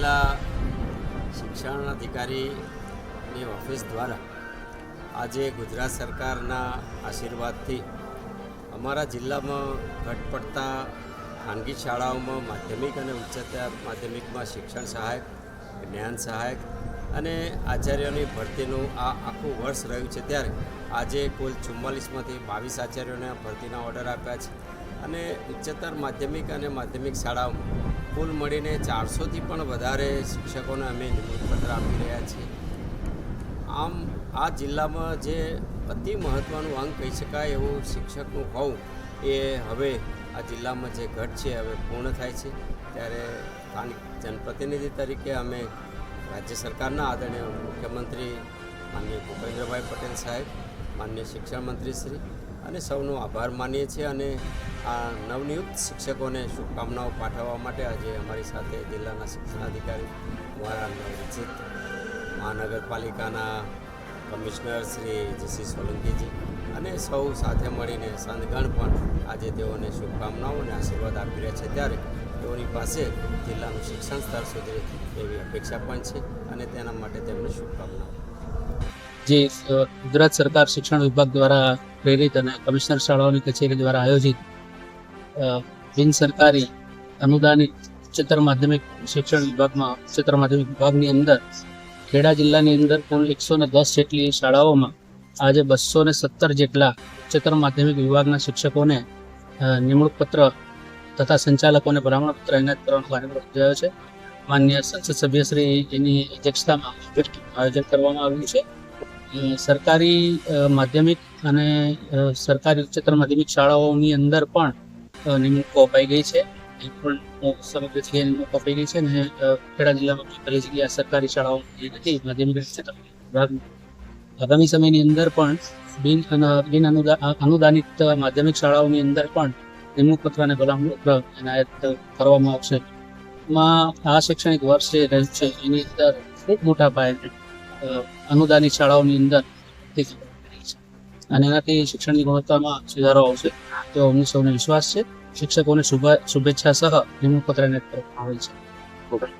જિલ્લા શિક્ષણ અધિકારીની ઓફિસ દ્વારા આજે ગુજરાત સરકારના આશીર્વાદથી અમારા જિલ્લામાં ઘટ પડતા ખાનગી શાળાઓમાં માધ્યમિક અને ઉચ્ચતર માધ્યમિકમાં શિક્ષણ સહાયક, જ્ઞાન સહાયક અને આચાર્યોની ભરતીનું આ આખું વર્ષ રહ્યું છે. ત્યારે આજે કુલ ચુમ્માલીસમાંથી બાવીસ આચાર્યોને ભરતીના ઓર્ડર આપ્યા છે. અને ઉચ્ચતર માધ્યમિક અને માધ્યમિક શાળાઓમાં કુલ મળીને ચારસોથી પણ વધારે શિક્ષકોને અમે નિમણૂક આપી રહ્યા છીએ. આમ, આ જિલ્લામાં જે અતિ મહત્ત્વનું અંગ કહી શકાય એવું શિક્ષકનું હોવું, એ હવે આ જિલ્લામાં જે ઘટ છે, હવે પૂર્ણ થાય છે. ત્યારે સ્થાનિક જનપ્રતિનિધિ તરીકે અમે રાજ્ય સરકારના આદરણીય મુખ્યમંત્રી માનનીય ભૂપેન્દ્રભાઈ પટેલ સાહેબ, માનનીય શિક્ષણ મંત્રી શ્રી અને સૌનો આભાર માનીએ છીએ અને આ નવનિયુક્ત શિક્ષકોને શુભકામનાઓ પાઠવવા માટે આજે અમારી સાથે જિલ્લાના શિક્ષણાધિકારી અમારા નવરચિત મહાનગરપાલિકાના કમિશનર શ્રી જીસી સોલંકીજી અને સૌ સાથે મળીને સંતગણ પણ આજે તેઓને શુભકામનાઓ અને આશીર્વાદ આપી રહ્યા છે. ત્યારે તેઓની પાસે જિલ્લાનું શિક્ષણ સ્તર સુધરે એવી અપેક્ષા પણ છે અને તેના માટે તેમને શુભકામનાઓ. જે ગુજરાત સરકાર શિક્ષણ વિભાગ દ્વારા પ્રેરિત અને કમિશનર શાળાઓની કચેરી દ્વારા આયોજિત બિન સરકારી અનુદાનિત ઉચ્ચતર માધ્યમિક શિક્ષણ વિભાગમાં, ઉચ્ચતર માધ્યમિક વિભાગની અંદર ખેડા જિલ્લાની અંદર કુલ એકસો ને દસ જેટલી શાળાઓમાં આજે બસો ને સત્તર જેટલા ઉચ્ચતર માધ્યમિક વિભાગના શિક્ષકોને નિમણૂક પત્ર તથા સંચાલકોને ભલામણ પત્ર એનાયત કરવાનો કાર્યક્રમ યોજાયો છે. માન્ય સંસદ સભ્યશ્રી એની અધ્યક્ષતામાં આયોજન કરવામાં આવ્યું છે. સરકારી માધ્યમિક અને સરકારી ઉચ્ચતર માધ્યમિક શાળાઓની અંદર પણ નિમણૂકો અપાઈ ગઈ છે એ પણ અ, સમગ્ર જગ્યાએ નિમણૂકો અપાઈ ગઈ છે અને ખેડા જિલ્લામાં કોઈ જગ્યાએ સરકારી શાળાઓ નથી માધ્યમિક શિક્ષણ આગામી સમયની અંદર પણ બિન બિન અનુદા- અનુદાનિત માધ્યમિક શાળાઓની અંદર પણ નિમણૂક પત્ર અને ભલામણ એનાયત કરવામાં આવશે માં આ શૈક્ષણિક વર્ષ જે રહ્યું છે એની અંદર ખૂબ મોટા પાયે અનુદાનિત શાળાઓની અંદર. અને એનાથી શિક્ષણની ગુણવત્તામાં સુધારો આવશે. તેવો અમને સૌને વિશ્વાસ છે. શિક્ષકોને શુભ શુભેચ્છા સહ નિમણૂક પત્ર કરવામાં છે.